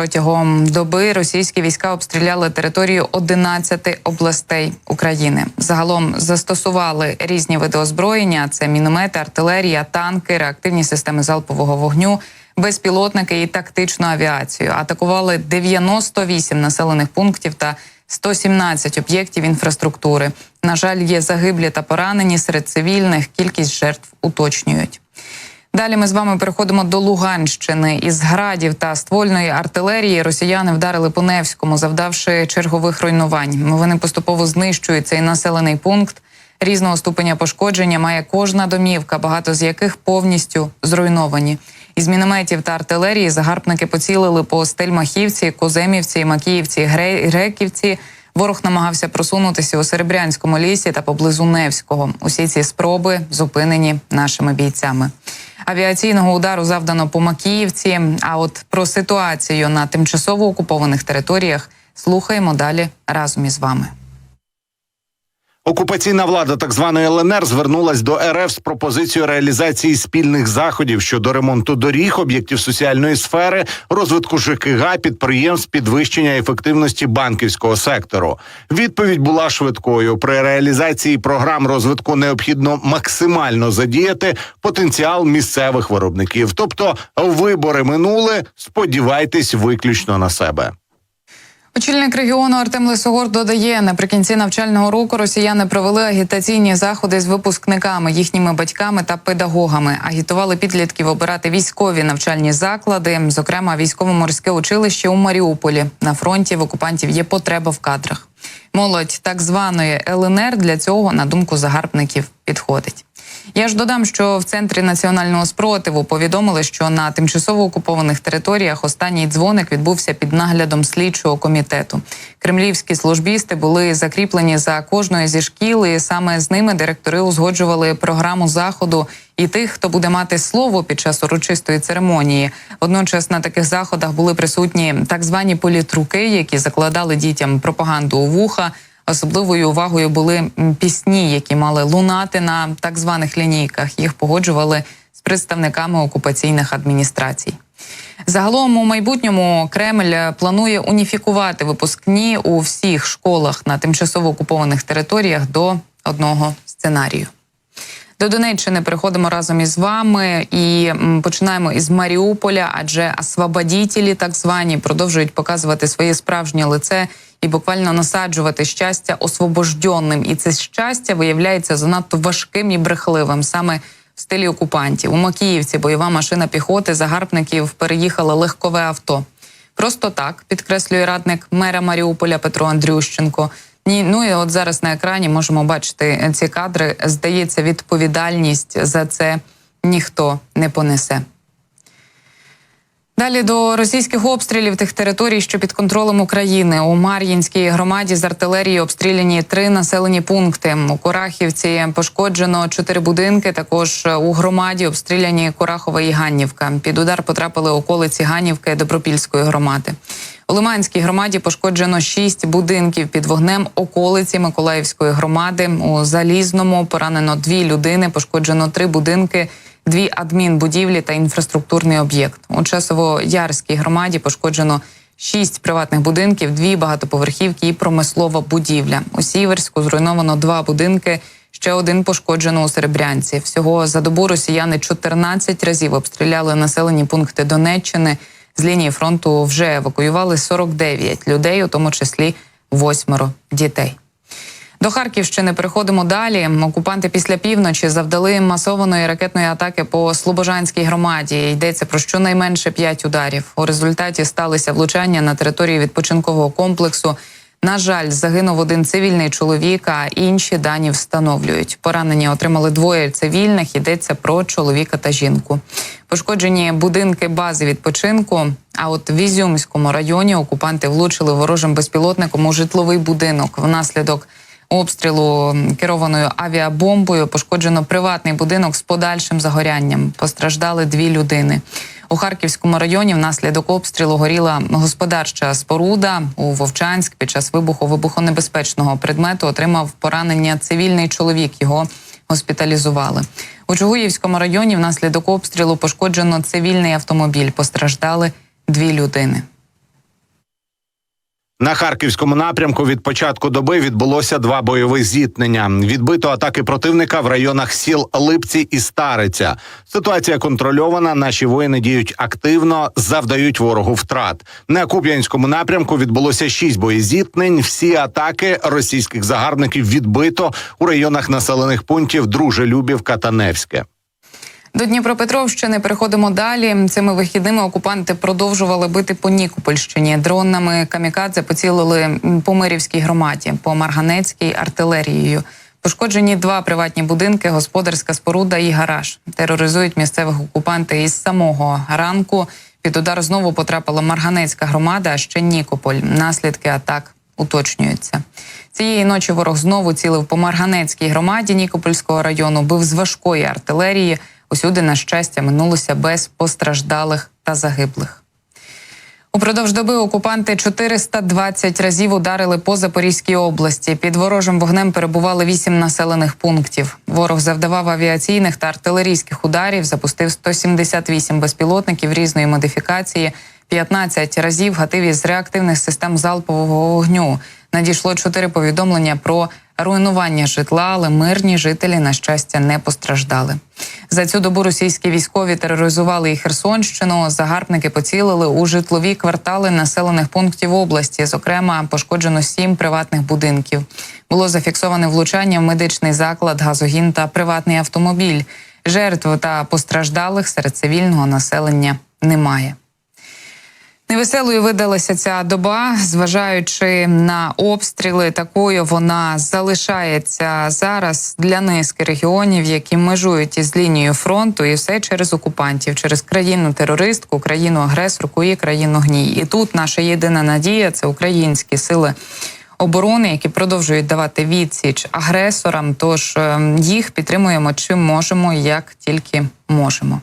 Протягом доби російські війська обстріляли територію 11 областей України. Загалом застосували різні види озброєння: це міномети, артилерія, танки, реактивні системи залпового вогню, безпілотники і тактичну авіацію. Атакували 98 населених пунктів та 117 об'єктів інфраструктури. На жаль, є загиблі та поранені серед цивільних. Кількість жертв уточнюють. Далі ми з вами переходимо до Луганщини. Із градів та ствольної артилерії росіяни вдарили по Невському, завдавши чергових руйнувань. Вони поступово знищують цей населений пункт. Різного ступеня пошкодження має кожна домівка, багато з яких повністю зруйновані. Із мінометів та артилерії загарбники поцілили по Стельмахівці, Коземівці, Макіївці, Греківці. Ворог намагався просунутися у Серебрянському лісі та поблизу Невського. Усі ці спроби зупинені нашими бійцями. Авіаційного удару завдано по Макіївці. А от про ситуацію на тимчасово окупованих територіях слухаємо далі разом із вами. Окупаційна влада так званої ЛНР звернулась до РФ з пропозицією реалізації спільних заходів щодо ремонту доріг, об'єктів соціальної сфери, розвитку ЖКГ, підприємств, підвищення ефективності банківського сектору. Відповідь була швидкою. При реалізації програм розвитку необхідно максимально задіяти потенціал місцевих виробників. Тобто, вибори минули. Сподівайтесь виключно на себе. Очільник регіону Артем Лисогор додає, наприкінці навчального року росіяни провели агітаційні заходи з випускниками, їхніми батьками та педагогами. Агітували підлітків обирати військові навчальні заклади, зокрема військово-морське училище у Маріуполі. На фронті в окупантів є потреба в кадрах. Молодь так званої ЛНР для цього, на думку загарбників, підходить. Я ж додам, що в центрі національного спротиву повідомили, що на тимчасово окупованих територіях останній дзвоник відбувся під наглядом слідчого комітету. Кремлівські службісти були закріплені за кожною зі шкіл, і саме з ними директори узгоджували програму заходу і тих, хто буде мати слово під час урочистої церемонії. Водночас на таких заходах були присутні так звані політруки, які закладали дітям пропаганду у вуха. Особливою увагою були пісні, які мали лунати на так званих лінійках. Їх погоджували з представниками окупаційних адміністрацій. Загалом у майбутньому Кремль планує уніфікувати випускні у всіх школах на тимчасово окупованих територіях до одного сценарію. До Донеччини переходимо разом із вами і починаємо із Маріуполя, адже освободітелі так звані продовжують показувати своє справжнє лице і буквально насаджувати щастя освобожденним. І це щастя виявляється занадто важким і брехливим саме в стилі окупантів. У Макіївці бойова машина піхоти загарбників переїхала легкове авто. Просто так підкреслює радник мера Маріуполя Петро Андрющенко. Ні, ну і от зараз на екрані можемо бачити ці кадри. Здається, відповідальність за це ніхто не понесе. Далі до російських обстрілів тих територій, що під контролем України у Мар'їнській громаді з артилерії обстріляні три населені пункти. У Курахівці пошкоджено чотири будинки. Також у громаді обстріляні Курахова і Ганнівка. Під удар потрапили околиці Ганнівки Добропільської громади. У Лиманській громаді пошкоджено шість будинків під вогнем околиці Миколаївської громади. У Залізному поранено дві людини. Пошкоджено три будинки дві адмінбудівлі та інфраструктурний об'єкт. У Часово-Ярській громаді пошкоджено шість приватних будинків, дві багатоповерхівки і промислова будівля. У Сіверську зруйновано два будинки. Ще один пошкоджено у Серебрянці. Всього за добу росіяни 14 разів обстріляли населені пункти Донеччини. З лінії фронту вже евакуювали 49 людей, у тому числі восьмеро дітей. До Харківщини переходимо далі. Окупанти після півночі завдали масованої ракетної атаки по Слобожанській громаді. Йдеться про щонайменше п'ять ударів. У результаті сталися влучання на території відпочинкового комплексу. На жаль, загинув один цивільний чоловік, а інші дані встановлюють. Поранені отримали двоє цивільних. Йдеться про чоловіка та жінку. Пошкоджені будинки бази відпочинку. А от в Ізюмському районі окупанти влучили ворожим безпілотником у житловий будинок. Внаслідок обстрілу керованою авіабомбою пошкоджено приватний будинок з подальшим загорянням. Постраждали дві людини. У Харківському районі внаслідок обстрілу горіла господарча споруда у Вовчанськ. Під час вибуху вибухонебезпечного предмету отримав поранення цивільний чоловік. Його госпіталізували у Чугуївському районі. Внаслідок обстрілу пошкоджено цивільний автомобіль. Постраждали дві людини. На харківському напрямку від початку доби відбулося два бойових зіткнення. Відбито атаки противника в районах сіл Липці і Стариця. Ситуація контрольована. Наші воїни діють активно, завдають ворогу втрат. На Куп'янському напрямку відбулося шість боєзіткнень. Всі атаки російських загарбників відбито у районах населених пунктів Дружелюбівка та Невське. До Дніпропетровщини переходимо далі. Цими вихідними окупанти продовжували бити по Нікопольщині. Дронами камікадзе поцілили по Мирівській громаді, по Марганецькій артилерією. Пошкоджені два приватні будинки, господарська споруда і гараж. Тероризують місцевих окупанти із самого ранку. Під удар знову потрапила Марганецька громада, а ще Нікополь. Наслідки атак уточнюються. Цієї ночі ворог знову цілив по Марганецькій громаді Нікопольського району, бив з важкої артилерії. Усюди, на щастя, минулося без постраждалих та загиблих. Упродовж доби окупанти 420 разів ударили по Запорізькій області. Під ворожим вогнем перебували вісім населених пунктів. Ворог завдавав авіаційних та артилерійських ударів, запустив 178 безпілотників різної модифікації. 15 разів гатив із реактивних систем залпового вогню. Надійшло чотири повідомлення про руйнування житла, але мирні жителі, на щастя, не постраждали. За цю добу російські військові тероризували і Херсонщину. Загарбники поцілили у житлові квартали населених пунктів області. Зокрема, пошкоджено сім приватних будинків. Було зафіксоване влучання в медичний заклад, газогін та приватний автомобіль. Жертв та постраждалих серед цивільного населення немає. Невеселою видалася ця доба, зважаючи на обстріли, такою вона залишається зараз для низки регіонів, які межують із лінією фронту, і все через окупантів, через країну терористку, країну агресорку і країну гній. І тут наша єдина надія це українські сили оборони, які продовжують давати відсіч агресорам. Тож ем, їх підтримуємо чим можемо, як тільки можемо.